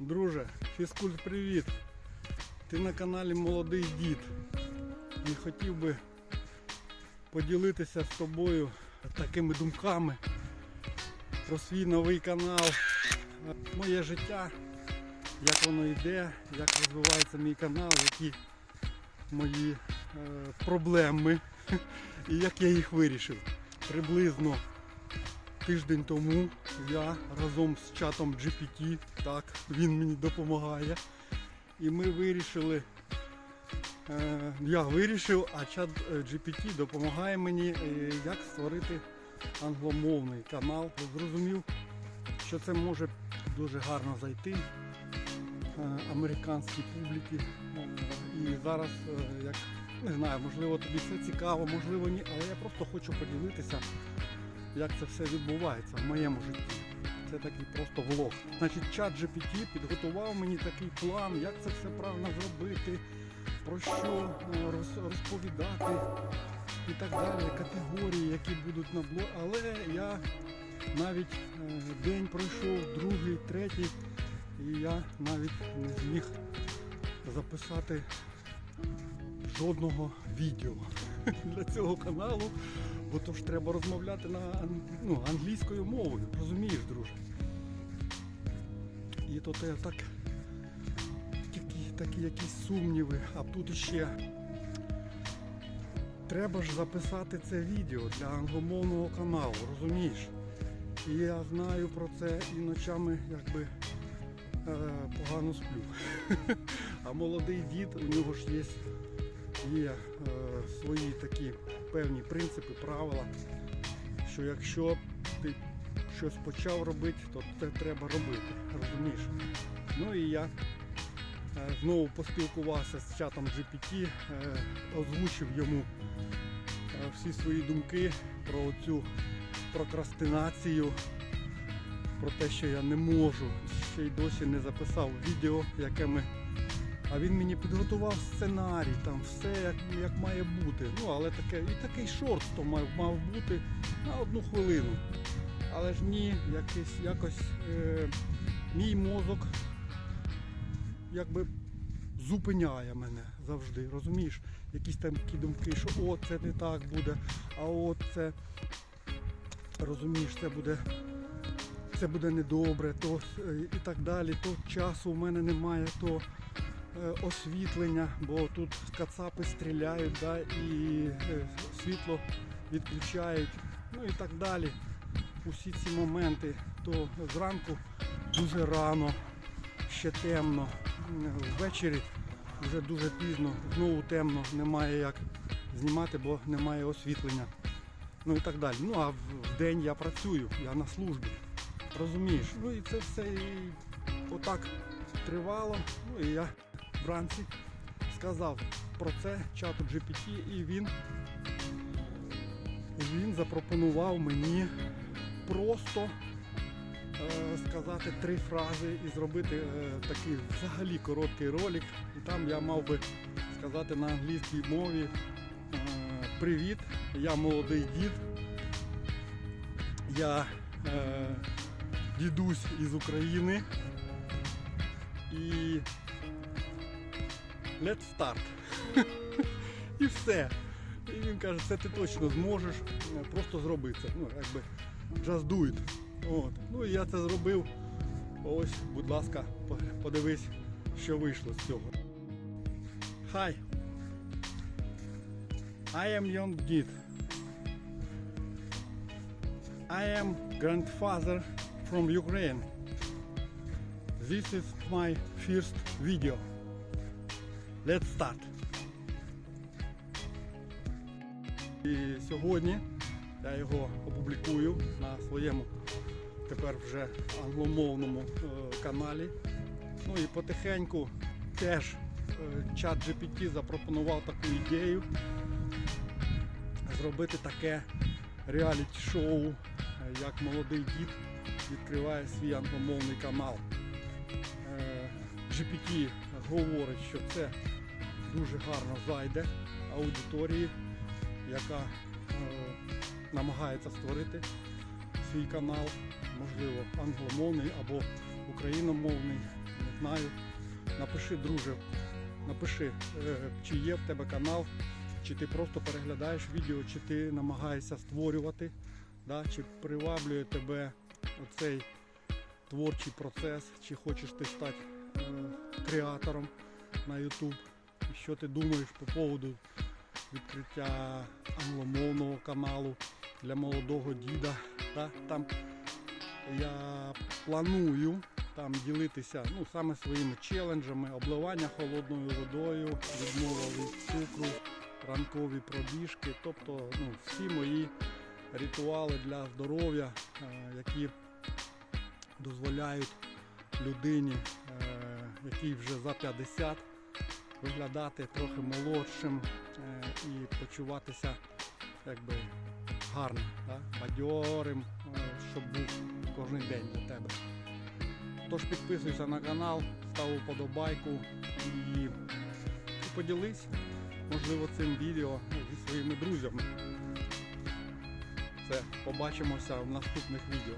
Друже, фізкульт привіт. Ти на каналі Молодий Дід. І хотів би поділитися з тобою такими думками про свій новий канал, моє життя, як воно йде, як розвивається мій канал, які мої е, проблеми і як я їх вирішив. Приблизно тиждень тому я разом з чатом GPT, так, він мені допомагає. І ми вирішили, е, я вирішив, а чат е, GPT допомагає мені, е, як створити англомовний канал. Зрозумів, що це може дуже гарно зайти американській публіці. І зараз, як не знаю, можливо тобі все цікаво, можливо ні, але я просто хочу поділитися як це все відбувається в моєму житті. Це такий просто влог. Значить, чат GPT підготував мені такий план, як це все правильно зробити, про що е, роз- розповідати і так далі, категорії, які будуть на блог. Але я навіть е, день пройшов, другий, третій, і я навіть не зміг записати жодного відео для цього каналу. Бо то ж треба розмовляти на ну, англійською мовою, розумієш, друже. І то те так такі, такі якісь сумніви, а тут ще треба ж записати це відео для англомовного каналу, розумієш? І я знаю про це і ночами якби е, погано сплю. А молодий дід, у нього ж є, є е, свої такі певні принципи, правила, що якщо ти щось почав робити, то це треба робити. Розумієш? Ну і я е, знову поспілкувався з чатом GPT, е, озвучив йому всі свої думки про цю прокрастинацію, про те, що я не можу, ще й досі не записав відео, яке ми а він мені підготував сценарій, там все як, як має бути. Ну, але таке, і такий шорт то мав, мав бути на одну хвилину. Але ж ні, якийсь, якось е, мій мозок якби зупиняє мене завжди. Розумієш? Якісь там такі думки, що о, це не так буде, а от це розумієш, це буде. Це буде недобре, то е, і так далі, то часу в мене немає, то освітлення, бо тут кацапи стріляють, да, і е, світло відключають, ну і так далі. Усі ці моменти, то зранку дуже рано, ще темно, ввечері вже дуже пізно, знову темно, немає як знімати, бо немає освітлення. Ну і так далі. Ну а в день я працюю, я на службі. Розумієш? Ну і це все і отак тривало. Ну і я вранці сказав про це чату GPT, і він, він запропонував мені просто е, сказати три фрази і зробити е, такий взагалі короткий ролик. І там я мав би сказати на англійській мові е, Привіт, я молодий дід. Я дідусь із України. І let's start. І все. І він каже, це ти точно зможеш, е, просто зроби це. Ну, якби just do it. От. Ну і я це зробив. Ось, будь ласка, подивись, що вийшло з цього. Hi. I am young did. I am grandfather from Ukraine. This is my first video. Let's start. І сьогодні я його опублікую на своєму тепер вже англомовному е, каналі. Ну і потихеньку теж е, чат GPT запропонував таку ідею зробити таке реаліті-шоу, е, як молодий дід відкриває свій англомовний канал. GPT говорить, що це дуже гарно зайде аудиторії, яка е, намагається створити свій канал, можливо, англомовний або україномовний, не знаю. Напиши, друже, напиши, е, чи є в тебе канал, чи ти просто переглядаєш відео, чи ти намагаєшся створювати, да, чи приваблює тебе оцей творчий процес, чи хочеш ти стати е, креатором на YouTube. Що ти думаєш по поводу відкриття англомовного каналу для молодого діда. Да? Там я планую там ділитися ну, саме своїми челенджами, обливання холодною водою, відмова від цукру, ранкові пробіжки, тобто ну, всі мої ритуали для здоров'я, е, які дозволяють людині, е, якій вже за 50, виглядати трохи молодшим е, і почуватися якби гарним, да? бадьорим, е, щоб був кожен день для тебе. Тож підписуйся на канал, став вподобайку і, поділись, можливо, цим відео зі своїми друзями. Все, побачимося в наступних відео.